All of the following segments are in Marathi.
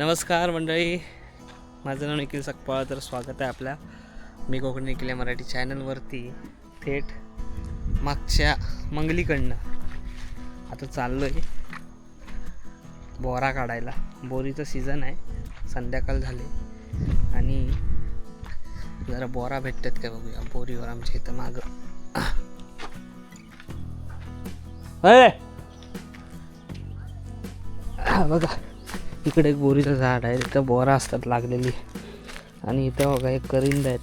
नमस्कार मंडळी. माझं नाव निखिल सकपाळ तर स्वागत आहे आपल्या मी कोकणी निखिल मराठी चॅनलवरती. थेट मागच्या मंगलीकडनं. आता चाललो आहे बोरा काढायला. बोरीचं सीझन आहे. संध्याकाळ झाले. आणि जरा बोरा भेटतात का बघूया. बोरीवर आमच्या इथं मागं. बघा. इकडे एक बोरीचं झाड आहे तिथं बोरा असतात लागलेली. आणि इथं बघा एक करिंद आहेत.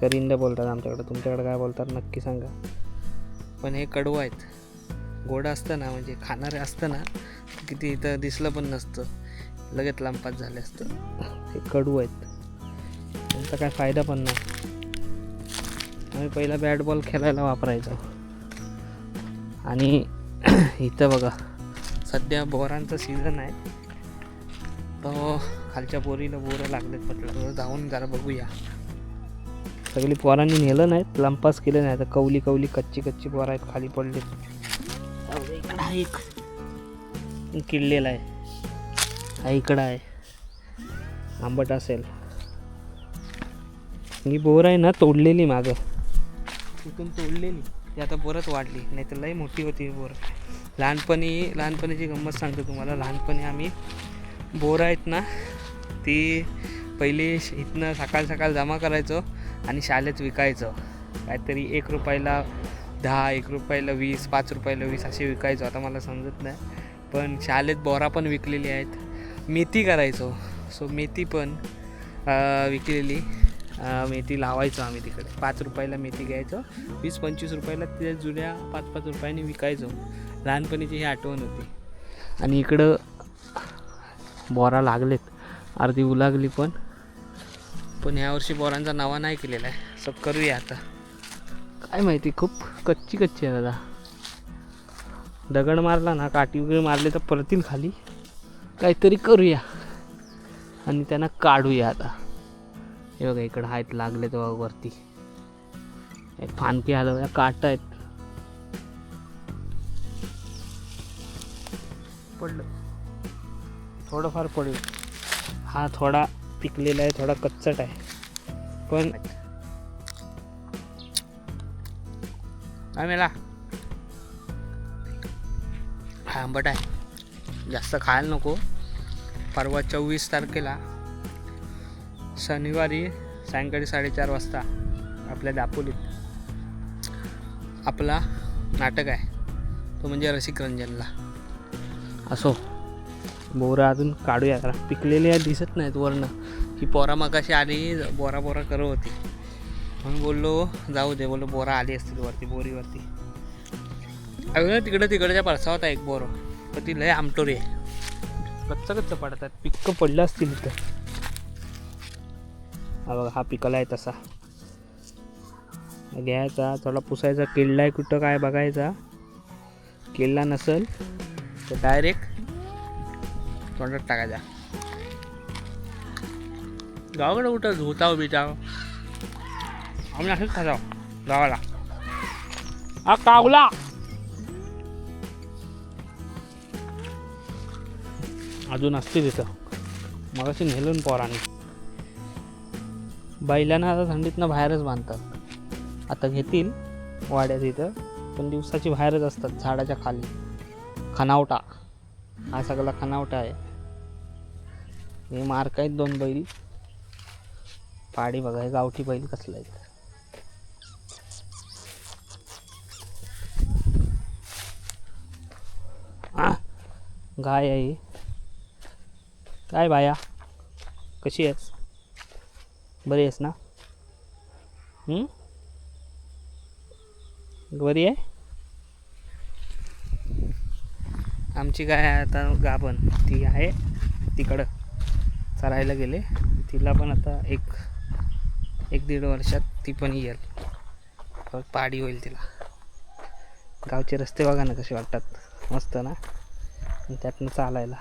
करिंद बोलतात आमच्याकडे. तुमच्याकडे काय बोलतात नक्की सांगा. पण हे कडवं आहेत. गोड असतं ना म्हणजे खाणारे असतं ना किती इथं दिसलं पण नसतं. लगेच लांपात झाले असतं. हे कडू आहेत. त्यांचा काय फायदा पण नाही. आम्ही पहिला बॅट बॉल खेळायला वापरायचो. आणि इथं बघा. सध्या बोरांचा सीझन आहे. तर खालच्या बोरीला बोरं लागलेत म्हटलं. जाऊन जरा बघूया. सगळी पोरांनी नेलं नाहीत लंपास केलं नाही तर कवली कवली कच्ची कच्ची पोरं आहेत खाली पडले इकडं एक. किडलेला आहे. हा इकडं आहे. आंबट असेल. ही बोर आहे ना तोडलेली मागं. तिथून तोडलेली. ती आता बोरच वाढली. नाही तर लई मोठी होती बोर. लहानपणी लहानपणीची गंमत सांगतो तुम्हाला. लहानपणी आम्ही बोर आहेत ना ती पहिली श- इथनं सकाळ सकाळ जमा करायचो आणि शाळेत विकायचो. काहीतरी एक रुपयाला दहा एक रुपयाला वीस पाच रुपयाला वीस असे विकायचो. आता मला समजत नाही. पण शाळेत बोरा पण विकलेली आहेत. मेथी करायचो. सो मेथी पण विकलेली. मेथी लावायचो आम्ही तिकडे. पाच रुपयाला मेथी घ्यायचो. वीस पंचवीस रुपयाला त्या जुन्या पाच पाच रुपयाने विकायचो. लहानपणीची ही आठवण होती. आणि इकडं बोरा लागलेत. अर्धी उलागली पण. पण यावर्षी बोरांचा नवा नाही केलेला आहे. सो करूया आता. काय माहिती खूप कच्ची कच्ची आहे दादा. दगड मारला ना काठी वगैरे मारले तर परतील खाली. काहीतरी करूया. आणि त्यांना काढूया आता. हे बघा इकडं आहेत लागले तर वरती. एक फानकी आलं काट आहेत. पडलं. थोडंफार पडलं. हा थोडा पिकलेला आहे थोडा कच्चट आहे. पण मेला हा आंबट आहे. जास्त खायला नको. परवा चोवीस तारखेला शनिवारी सायंकाळी साडेचार वाजता आपल्या दापोलीत आपला नाटक आहे. तो म्हणजे रसिक रंजनला. असो. बोरं अजून काढूया जरा पिकलेली आहे दिसत नाहीत वरनं. ही पोरा मगाशी आली बोरा बोरा करत होती. म्हणून बोललो जाऊ दे बोललो बोरा आली असतील वरती बोरीवरती. अगं तिकडं तिकडच्या पडसावत आहे एक बोर. पण ती लय आमटोरी आहे. कच्चं कच्चं पडतात पिक्क पडलं असतील इथं. हा बघा हा पिकला आहे तसा. घ्यायचा थोडा पुसायचा किडला आहे कुठं काय बघायचा. किडला नसेल. तर डायरेक्ट तोंडात टाकायचा गावाकडे कुठं धुताव बिताव? आम्ही असंच खाताव गावाला. हा कावला! अजून असते तिथं मगाशी नेलून पोराने. बैलांना आता थंडीतनं बाहेरच बांधतात. आता घेतील वाड्यात इथं पण दिवसाची बाहेरच असतात झाडाच्या खाली. खनावटा. हा सगळा खनावटा आहे. हे मार्क आहेत दोन बैल. पाडी बघा हे गावठी बैल कसलं आहे. गाय आहे काय बाया कशी आहेस? बरी आहेस ना? बरी आहे? आमची गाय आता गाभण. ती आहे तिकडं चरायला गेले. तिला पण आता एक एक दीड वर्षात ती पण येईल. परत पाडी होईल तिला. गावचे रस्ते बघा ना कसे वाटतात. मस्त ना. त्यातनं चालायला.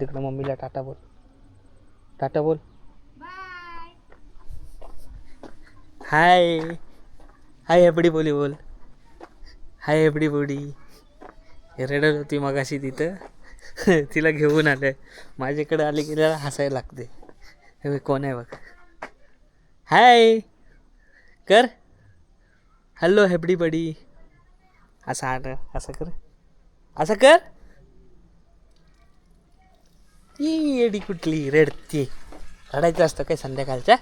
तिकडं मम्मीला टाटा बोल. टाटा बोल. हाय. हाय एपडी बोली बोल. हाय एपडी बोडी रडत होती मगाशी तिथं. तिला घेऊन आले. माझ्याकडे आले की तिला हसायला लागते. हे कोण आहे बघ. हाय कर. Hello hey buddy buddy. असं आण असं कर. असं कर. ती येडी कुठली रडते. रडायचं असतं काय संध्याकाळच्या?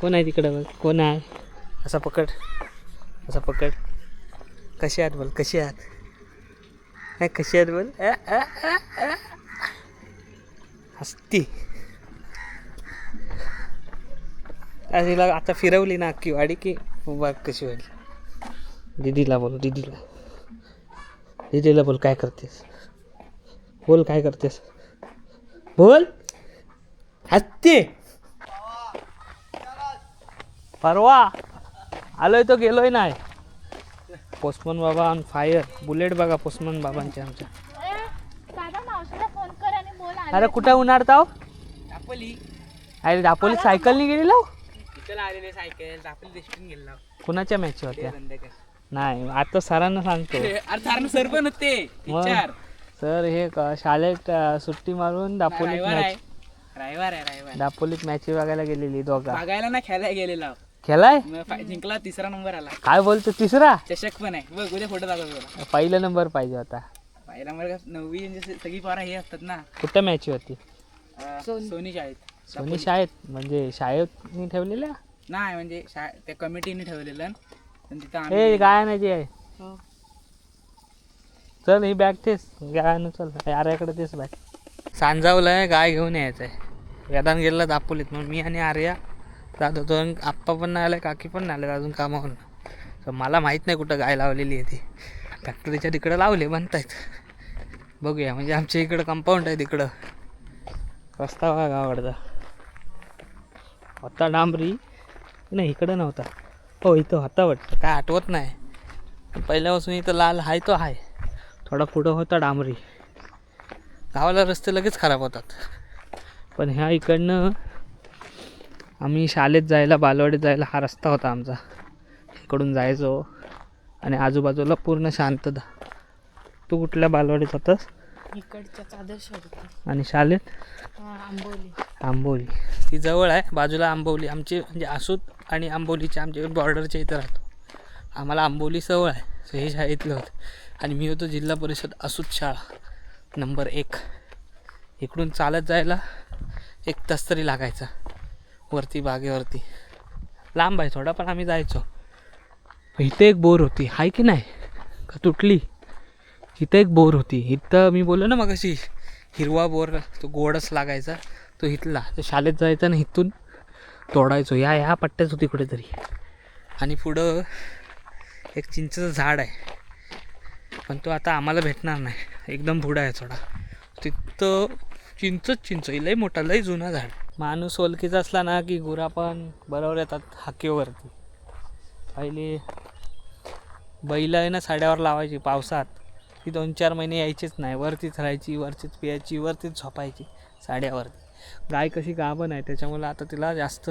कोण आहे तिकडं बघ? कोण आहे? असा पकड. असा पकड. कशी आहात बोल कशी आहात? ए कशी आहात बोल? हस्ती. तिला आता फिरवली ना अख्खी वाडी की बघ कशी होईल दीदीला बोल दीदीला. दिदीला बोल काय करतेस? बोल काय करतेस? बोल. हस्ती. परवा आलोय तो गेलोय नाही. पोस्टमन बाबा ऑन फायर बुलेट बघा पोस्टमन बाबांचे आमच्या. अरे कुठं उन्हाळताव दापोली. अरे दापोली सायकलनी गेली लाव इथं आलेले सायकल दापोली दिसून गेला कुणाच्या मॅच होत्या नाही आता सरांना सांगतो. अरे सर पण होते. सर हे क- शाळेत सुट्टी मारून दापोलीत आहे. मॅच आहे दापोलीत मॅच बघायला गेलेली दोघा. बघायला ना खेळायला गेलेला खेळाय जिंकला तिसरा नंबर आला. काय बोलतो तिसरा? चषक पण आहे. बघ उद्या फोटो दाखवतो पहिला नंबर पाहिजे होता. पहिला नंबर का नववी म्हणजे सगळी पोरा हे असतात ना. कुठं मॅच होती? सोनी. शाळेत. सोनी शाळेत? म्हणजे शाळेत ठेवलेल्या? नाही म्हणजे त्या कमिटीने ठेवलेलं. पण तिथं हे गायनाची आहे. हो. चल ही बॅग तेच गायनं चल. आर्याकडे तेच बॅग सांजावलं आहे गाय घेऊन यायचं आहे वेदांत गेला दापोलीत. मग मी आणि आर्या जात होतो आणि आप्पा पण नाही आले काकी पण नाही आले अजून कामावरून तर मला माहीत नाही कुठं गाय लावलेली आहे ती. फॅक्टरीच्या तिकडं लावले बनतायत बघूया म्हणजे आमच्या इकडं कंपाऊंड आहे तिकडं. रस्ता बघा गावाकडचा होता डांबरी नाही इकडं नव्हता. हो इथं होता वाटतं. काय आठवत नाही. पहिल्यापासून इथं लाल हाय तो हाय. थोडा पुढं होता डांबरी. गावाला रस्ते लगेच खराब होतात. पण ह्या इकडनं आम्ही शाळेत जायला बालवाडीत जायला हा रस्ता होता आमचा. इकडून जायचो आणि आजूबाजूला पूर्ण शांतता. तू कुठल्या बालवाडीत होतास? आणि शाळेत? आंबोली. आंबोली. ती जवळ आहे बाजूला आंबोली. आमची म्हणजे आसूत आणि आंबोलीच्या आमच्या बॉर्डरच्या इथं राहतो. आम्हाला आंबोली जवळ आहे सो हे शाळेतलं होतं. आणि मी होतो जिल्हा परिषद आसूत शाळा नंबर एक. इकडून चालत जायला एक तास तरी लागायचा. वरती बागेवरती. लांब आहे थोडा पण आम्ही जायचो. इथे एक बोर होती. हाय की नाही? का तुटली? इथं एक बोर होती. इथं मी बोललो ना मग अशी हिरवा बोर तो गोडच लागायचा. तो इथला. तो शाळेत जायचा ना इथून तोडायचो. या ह्या पट्ट्याच होती कुठेतरी. आणि पुढं एक चिंचेचं झाड आहे. पण तो आता आम्हाला भेटणार नाही. एकदम पुढं आहे थोडा. तिथं चिंचच चिंच. आहे, मोठा लई जुना झाड. माणूस ओळखीचा असला ना की गुरा पण बरोबर येतात हाकेवरती. पहिले बैल आहे ना साड्यावर लावायची पावसात. ती दोन चार महिने यायचीच नाही. वरतीच राहायची वरतीच पियायची वरतीच झोपायची साड्यावरती. गाय कशी गाभण आहे त्याच्यामुळे आता तिला जास्त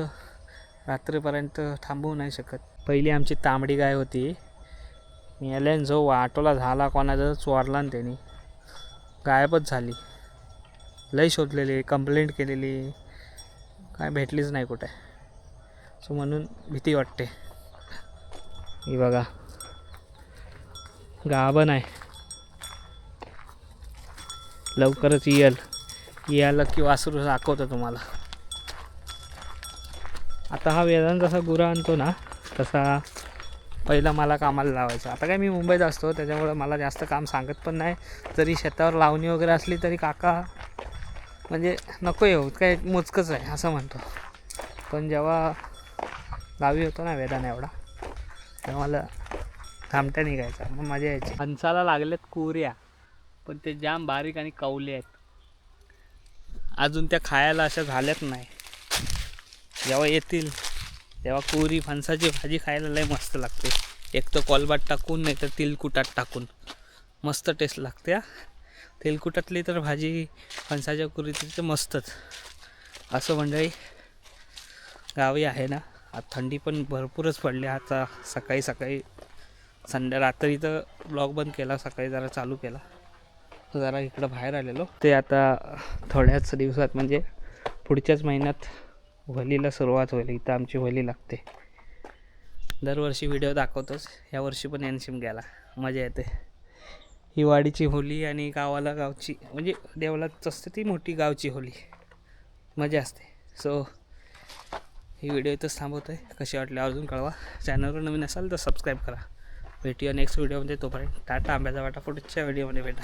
रात्रीपर्यंत थांबवू नाही शकत. पहिली आमची तांबडी गाय होती. मेल्यान जो वाटोला झाला कोणाचा चोरला ना त्याने. गायबच झाली. लई शोधलेली कंप्लेंट केलेली. काय भेटलीच नाही कुठे. सो म्हणून भीती वाटते. ही बघा. गाभण आहे. लवकरच येल. यायला की वासरू दाखवतो तुम्हाला. आता हा वेदांत जसा गुरा आणतो ना तसा पहिला मला कामाला लावायचा. आता काय मी मुंबईत असतो त्याच्यामुळं मला जास्त काम सांगत पण नाही. जरी शेतावर लावणी वगैरे असली तरी काका म्हणजे नको येऊ काय मोजकंच आहे असं म्हणतो. पण जेव्हा गावी होतो ना वेदाना एवढा तेव्हा मला थांबट्या निघायचा मग मजा यायची. हंसाला लागल्यात कोऱ्या पण ते जाम बारीक आणि कवले आहेत. अजून त्या खायला अशा झाल्यात नाही. जेव्हा येतील तेव्हा कुरी फणसाची भाजी खायला लय मस्त लागते. एक तर कॉलबाट टाकून नाही तर तिलकुटात टाकून. मस्त टेस्ट लागते हा. तेलकुटातली तर भाजी फणसाच्या कुरीतली तर मस्तच. असं मंडळी गावी आहे ना आज थंडी पण भरपूरच पडली. आता सकाळी सकाळी संध्या रात्री तर ब्लॉग बंद केला सकाळी जरा चालू केला. जरा इकडं बाहेर आलेलो. ते आता थोड्याच दिवसात म्हणजे पुढच्याच महिन्यात होलीला सुरुवात होईल. इथं आमची होली लागते. दरवर्षी व्हिडिओ दाखवतोच. यावर्षी पण एनशिम घ्यायला मजा येते. ही वाडीची होली आणि गावाला गावची म्हणजे देवलाच असते ती मोठी गावची होली. मजा असते. सो ही व्हिडिओ इथंच थांबवतो आहे कशी वाटली अजून कळवा. चॅनलवर नवीन असाल तर सबस्क्राईब करा. भेटूया नेक्स्ट व्हिडिओमध्ये तोपर्यंत टाटा आंब्याचा वाटा पुढच्या व्हिडिओमध्ये भेटा.